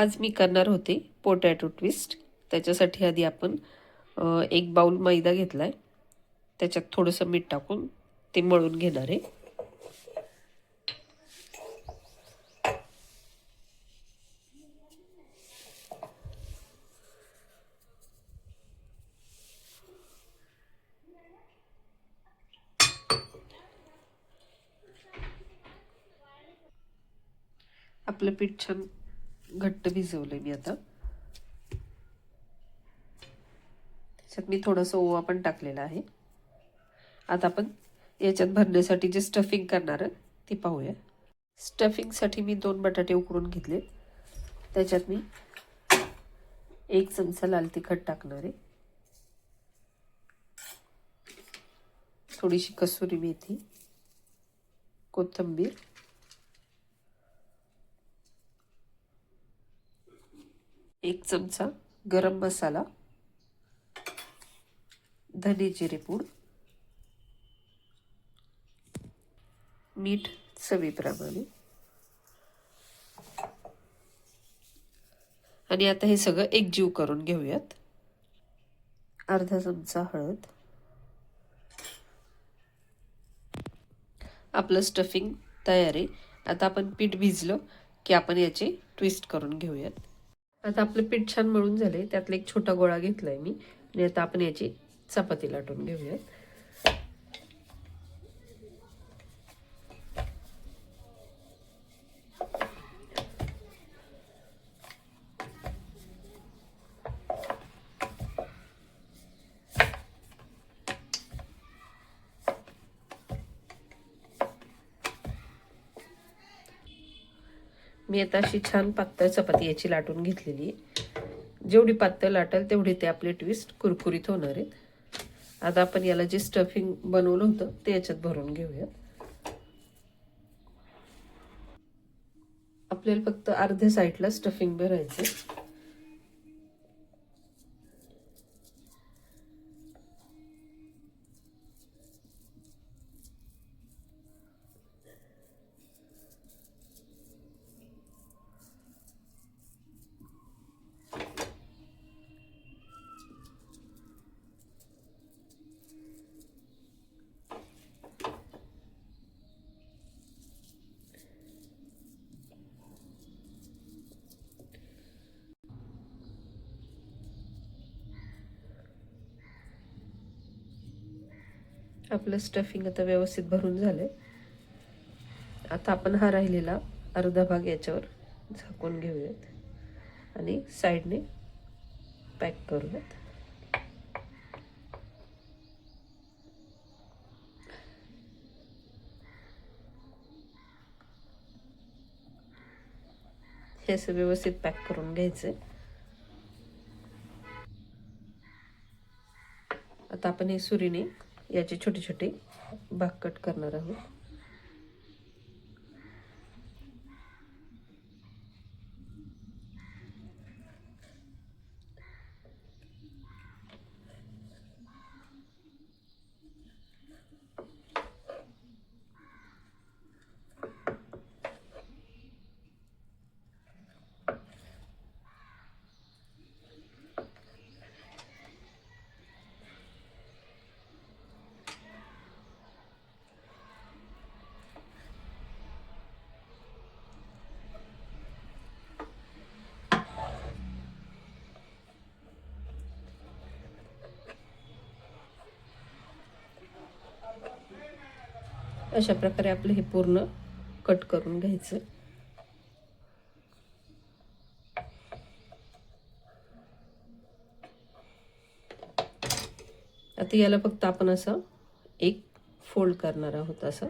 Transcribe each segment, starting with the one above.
आज मी करणार होते पोटॅटो ट्विस्ट त्याच्यासाठी आधी आपण एक बाउल मैदा घेतला आहे त्याच्यात थोडंसं मीठ टाकून ते मळून घेणार आहे. आपलं पीठ छान घट्ट भिजवलं मी आता. त्याच्यात मी थोडंसं ओवा पण टाकलेला आहे. आता आपण याच्यात भरण्यासाठी जे स्टफिंग करणार आहे ती पाहूया. स्टफिंगसाठी मी दोन बटाटे उकडून घेतले. त्याच्यात मी एक चमचा लाल तिखट टाकणार आहे. थोडीशी कसुरी मेथी कोथिंबीर एक चमचा गरम मसाला धने जिरे पूड मीठ चवीप्रमाणे. आणि आता हे सगळं एकजीव करून घेऊयात. अर्धा चमचा हळद. आपलं स्टफिंग तयार आहे. आता आपण पीठ भिजलं की आपण याचे ट्विस्ट करून घेऊयात. आता आपलं पीठ छान मळून झाले त्यातला एक छोटा गोळा घेतला आहे मी. आणि आता आपण याची चपाती लाटून घेऊयात. मी आता अशी छान पातळ चपाती याची लाटून घेतलेली आहे. जेवढी पातळ लाटेल तेवढी ते आपले ट्विस्ट कुरकुरीत होणार आहेत. आता आपण याला जे स्टफिंग बनवलं होतं ते याच्यात भरून घेऊयात आपल्याला फक्त अर्ध्या साईडला स्टफिंग भरायचं आपलं स्टफिंग आता व्यवस्थित भरून झालं आहे आता आपण हा राहिलेला अर्धा भाग याच्यावर झाकून घेऊयात. आणि साईडने पॅक करूयात. हे असं व्यवस्थित पॅक करून घ्यायचं आता आपण हे सुरीने याचे छोटे छोटे भाग कट करणार आहोत. अशा प्रकारे आपलं हे पूर्ण कट करून घ्यायचं. आता याला फक्त आपण असं एक फोल्ड करणार आहोत असं.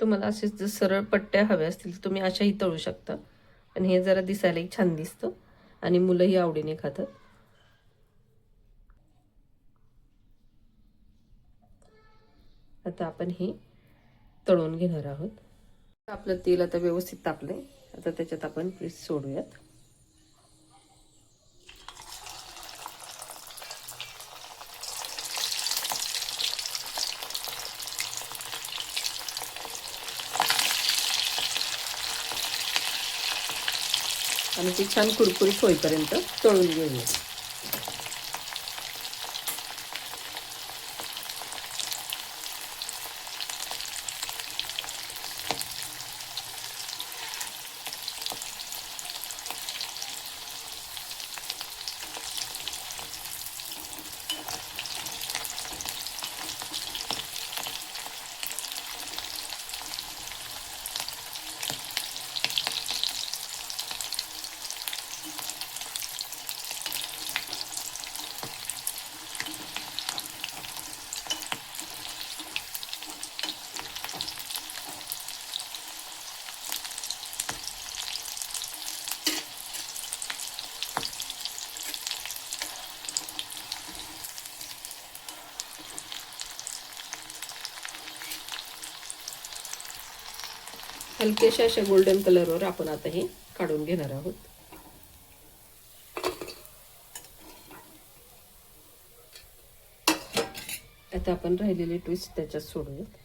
तुम्हाला असेच जर सरळ पट्ट्या हव्या असतील तर तुम्ही अशाही तळू शकता. पण हे जरा दिसायलाही छान दिसतं. आणि मुलंही आवडीने खातात. आता आपण हे तळून घेणार आहोत. आपलं तेल आता व्यवस्थित तापलंय. आता त्याच्यात आपण पीस सोडूयात. आणि ते छान कुरकुरीत होईपर्यंत तळून घेऊया. हलकेशा अशा गोल्डन कलरवर आपण आता हे काढून घेणार आहोत. आता आपण राहिलेले ट्विस्ट त्याच्यात सोडूयात.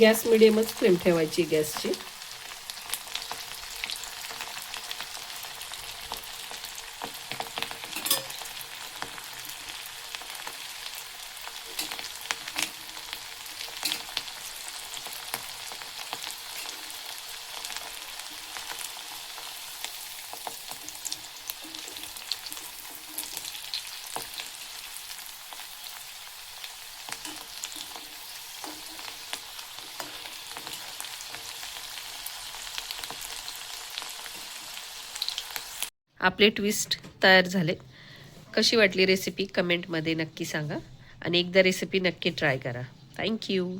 गॅस मिडियमच फ्लेम ठेवायची गॅसची. आपले ट्विस्ट तयार झाले. कशी वाटली रेसिपी कमेंटमध्ये नक्की सांगा. आणि एकदा रेसिपी नक्की ट्राय करा. थँक्यू